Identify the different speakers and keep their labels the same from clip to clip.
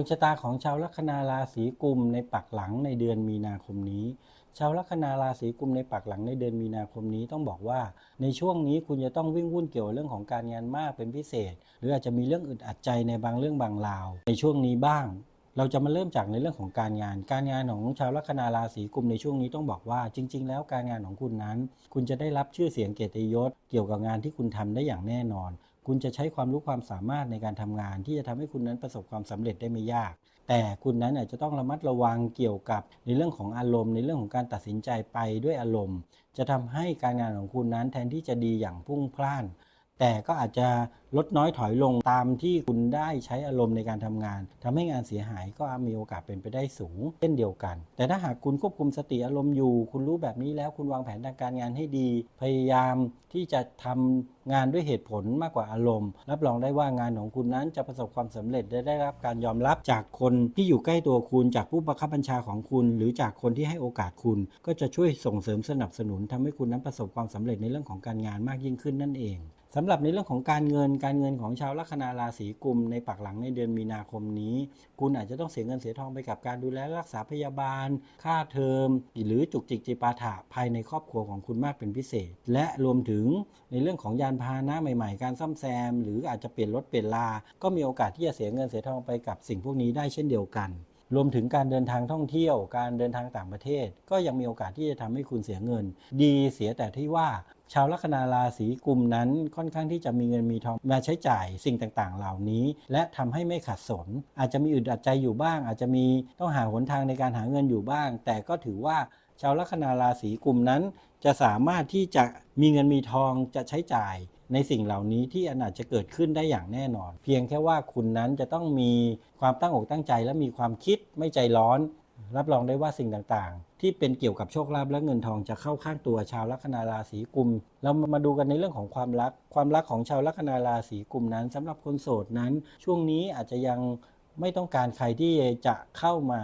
Speaker 1: ดวงชะตาของชาวลัคนาราศีกุมในปักหลังในเดือนมีนาคมนี้ ชาวลัคนาราศีกุมในปักหลังในเดือนมีนาคมนี้ต้องบอกว่า ในช่วงนี้คุณจะต้องวิ่งวุ่นเกี่ยวกับเรื่องของการงานมากเป็นพิเศษ หรืออาจจะมีเรื่องอึดอัดใจในบางเรื่องบางราว ในช่วงนี้บ้าง เราจะมาเริ่มจากในเรื่องของการงาน การงานของชาวลัคนาราศีกุมในช่วงนี้ต้องบอกว่า จริง ๆ แล้วการงานของคุณนั้น คุณจะได้รับชื่อเสียงเกียรติยศเกี่ยวกับงานที่คุณทำได้อย่างแน่นอน คุณจะใช้ความรู้ความสามารถในการทำงาน ที่จะทำให้คุณนั้นประสบความสำเร็จได้ไม่ยาก แต่คุณนั้นอาจจะต้องระมัดระวังเกี่ยวกับในเรื่องของอารมณ์ ในเรื่องของการตัดสินใจไปด้วยอารมณ์ จะทำให้การงานของคุณนั้นแทนที่จะดีอย่างพุ่งพล่าน แต่ก็อาจจะลดน้อยถอยลงตามที่คุณได้ใช้อารมณ์ในการทำงานทำให้งานเสียหายก็มีโอกาสเป็นไปได้สูง เช่นเดียวกัน แต่ถ้าหากคุณควบคุมสติอารมณ์อยู่ คุณรู้แบบนี้แล้วคุณวางแผนทางการงานให้ดี พยายามที่จะทำงานด้วยเหตุผลมากกว่าอารมณ์ รับรองได้ว่างานของคุณนั้นจะประสบความสำเร็จและได้รับการยอมรับจากคนที่อยู่ใกล้ตัวคุณ จากผู้บังคับบัญชาของคุณ หรือจากคนที่ให้โอกาสคุณ ก็จะช่วยส่งเสริมสนับสนุนทำให้คุณนั้นประสบความสำเร็จในเรื่องของการงานมากยิ่งขึ้นนั่นเอง สำหรับในเรื่องของการเงินการเงินของชาวลัคนาราศีกุมในปักหลังในเดือนมีนาคมนี้ คุณอาจจะต้องเสียเงินเสียทองไปกับการดูแลรักษาพยาบาล ค่าเทอม หรือจุกจิกจิปาถะภายในครอบครัวของคุณมากเป็นพิเศษ และรวมถึงในเรื่องของยานพาหนะใหม่ๆ การซ่อมแซม หรืออาจจะเปลี่ยนรถเปลี่ยนลา ก็มีโอกาสที่จะเสียเงินเสียทองไปกับสิ่งพวกนี้ได้เช่นเดียวกัน รวมถึงการเดินทางท่องเที่ยว การเดินทางต่างประเทศ ก็ยังมีโอกาสที่จะทำให้คุณเสียเงิน ดีเสียแต่ที่ว่า ชาวลัคนาราศีกลุ่มนั้นค่อนข้างที่จะมีเงินมีทองมาใช้จ่ายสิ่งต่างๆ เหล่านี้ และทำให้ไม่ขัดสน อาจจะมีอึดอัดใจอยู่บ้าง อาจจะมีต้องหาหนทางในการหาเงินอยู่บ้าง แต่ก็ถือว่าชาวลัคนาราศีกลุ่มนั้น จะสามารถที่จะมีเงินมีทองจะใช้จ่าย ในสิ่งเหล่านี้ที่อาจจะเกิดขึ้นได้อย่างแน่นอน เพียงแค่ว่าคุณนั้นจะต้องมีความตั้งอกตั้งใจและมีความคิดไม่ใจร้อน รับรองได้ว่าสิ่งต่างๆ ที่เป็นเกี่ยวกับโชคลาภและเงินทองจะเข้าข้างตัวชาวลัคนาราศีกุมเรามาดูกันในเรื่องของความรัก ความรักของชาวลัคนาราศีกุมนั้นสำหรับคนโสดนั้น ช่วงนี้อาจจะยังไม่ต้องการใครที่จะเข้ามา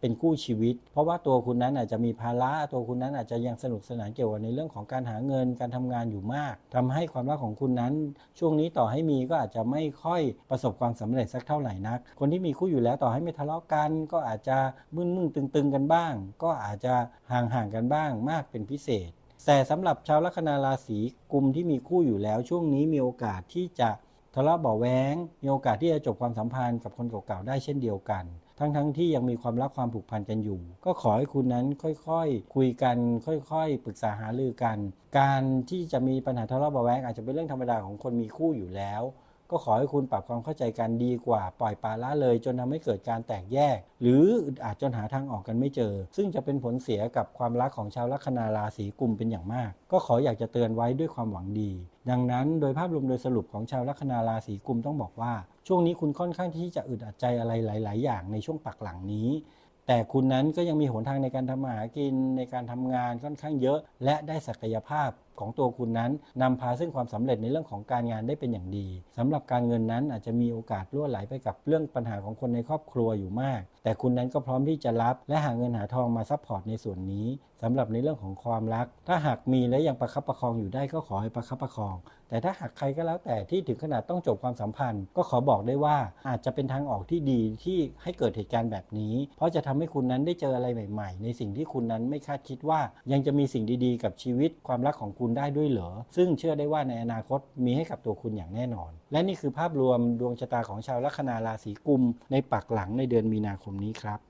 Speaker 1: เป็นคู่ชีวิต เพราะว่าตัวคุณนั้นอาจจะมีภาระตัวคุณนั้นอาจจะยังสนุกสนานเกี่ยวกับในเรื่องของการหาเงินการทำงานอยู่มากทำให้ความรักของคุณนั้น ช่วงนี้ต่อให้มีก็อาจจะไม่ค่อยประสบความสำเร็จสักเท่าไหร่นัก คนที่มีคู่อยู่แล้วต่อให้ไม่ทะเลาะกัน ก็อาจจะมึนมึนตึงๆกันบ้าง ก็อาจจะห่างๆกันบ้างมากเป็นพิเศษ แต่สำหรับชาวลัคนาราศีกุมที่มีคู่อยู่แล้ว ช่วงนี้มีโอกาสที่จะทะเลาะเบาแวงมีโอกาสที่จะจบความสัมพันธ์กับคนเก่าๆได้เช่นเดียวกัน ทั้งๆทที่ยังมีความรักความผูกพันกันอยู่ ก็ขอให้คุณนั้นค่อยๆคุยกัน ค่อยๆ ปรึกษาหารือกัน การที่จะมีปัญหาทะเลาะเบาะแว้งอาจจะเป็นเรื่องธรรมดาของคนมีคู่อยู่แล้ว ก็ขอให้คุณปรับความเข้าใจกันดีกว่าปล่อยปละละเลย จนทำให้เกิดการแตกแยก หรืออึดอัดจนหาทางออกกันไม่เจอ ซึ่งจะเป็นผลเสียกับความรักของชาวลัคนาราศีกุมเป็นอย่างมาก ก็ขออยากจะเตือนไว้ด้วยความหวังดี ดังนั้นโดยภาพรวมโดยสรุปของชาวลัคนาราศีกุมต้องบอกว่า ช่วงนี้คุณค่อนข้างที่จะอึดอัดใจอะไรหลาย ๆ อย่างในช่วงปักหลังนี้แต่คุณนั้นก็ยังมีหนทางในการทำมาหากินในการทำงานค่อนข้างเยอะ และได้ศักยภาพ ของตัวคุณนั้นนำพาซึ่งความสำเร็จในเรื่องของการงานได้เป็นอย่างดีสำหรับการเงินนั้นอาจจะมีโอกาสล่วไหลไปกับเรื่องปัญหาของคนในครอบครัวอยู่มาก แต่คุณนั้นก็พร้อมที่จะรับและหาเงินหาทองมาซัพพอร์ตในส่วนนี้สำหรับในเรื่องของความรัก ถ้าหากมีและยังประคับประคองอยู่ได้ก็ขอให้ประคับประคอง แต่ถ้าหากใครก็แล้วแต่ที่ถึงขนาดต้องจบความสัมพันธ์ ก็ขอบอกได้ว่าอาจจะเป็นทางออกที่ดีที่ให้เกิดเหตุการณ์แบบนี้ เพราะจะทำให้คุณนั้นได้เจออะไรใหม่ ๆ ในสิ่งที่คุณนั้นไม่คาดคิดว่า ยังจะมีสิ่งดีๆ กับชีวิตความรักของคุณได้ด้วยเหรอ ซึ่งเชื่อได้ว่าในอนาคตมีให้กับตัวคุณอย่างแน่นอน และนี่คือภาพรวมดวงชะตาของชาวลัคนาราศีกุมในปักหลังในเดือนมีนาคมนี้ครับ